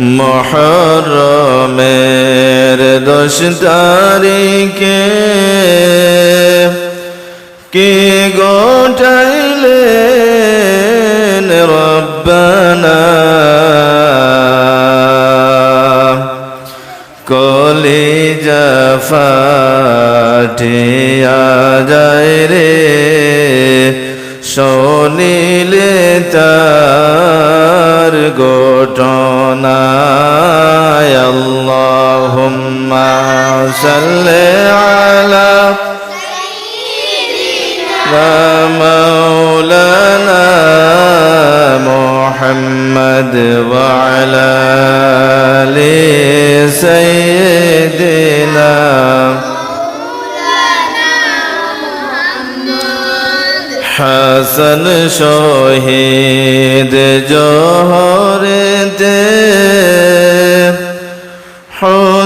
মহরমের দশ তারিখে কে গোটাইলেন রব্বানা? কলি ফাটিয়া যায় রে শোনিলে তার সাল্লি আলা مولانا محمد وعلى آل سيدنا হাসন শহীদ জোহরেতে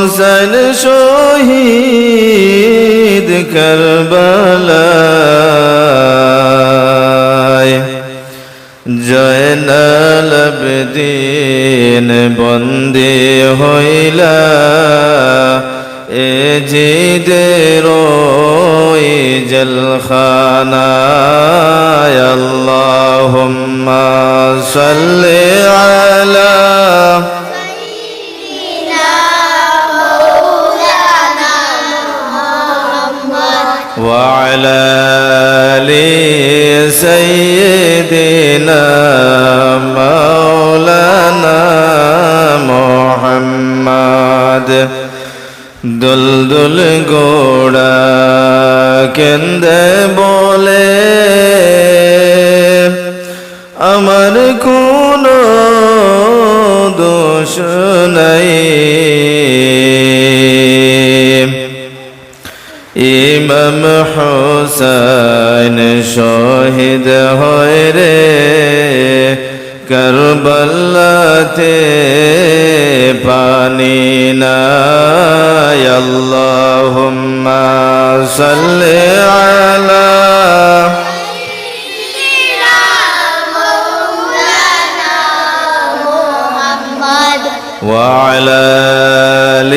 হোসেন শহীদ করবলায়। জয়নাল আবদিন বন্দে হইলা। এ জিদের জলখানায় আল্লাহুম্মা সাল্লি وعلى آل سيدنا مولانا محمد দুলদুল গোড়া কেন্দে বলে আমার কোনো দোষ নাই ইমাম হোসেন শহীদ হয় রে করবল্লাতে পানি নাই আল্লাহুম্মা সাল্লি আলা وعلى آل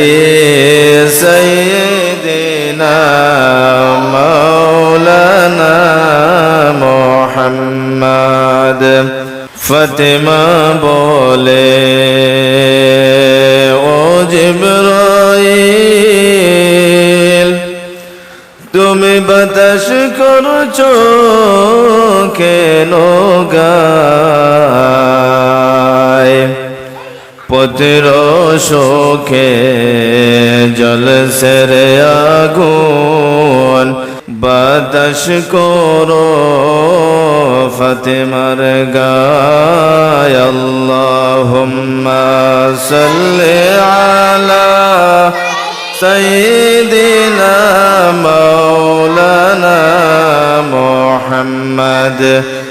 سيدنا ফতেমা বলে ও জিব্রাইল তুমি বাতাস করছ কেন গা পুত্র শোকে জল সেরে আগুন বাতাস করো ফতেমার গায় আল্লাহুম্মা সাল্লি আলা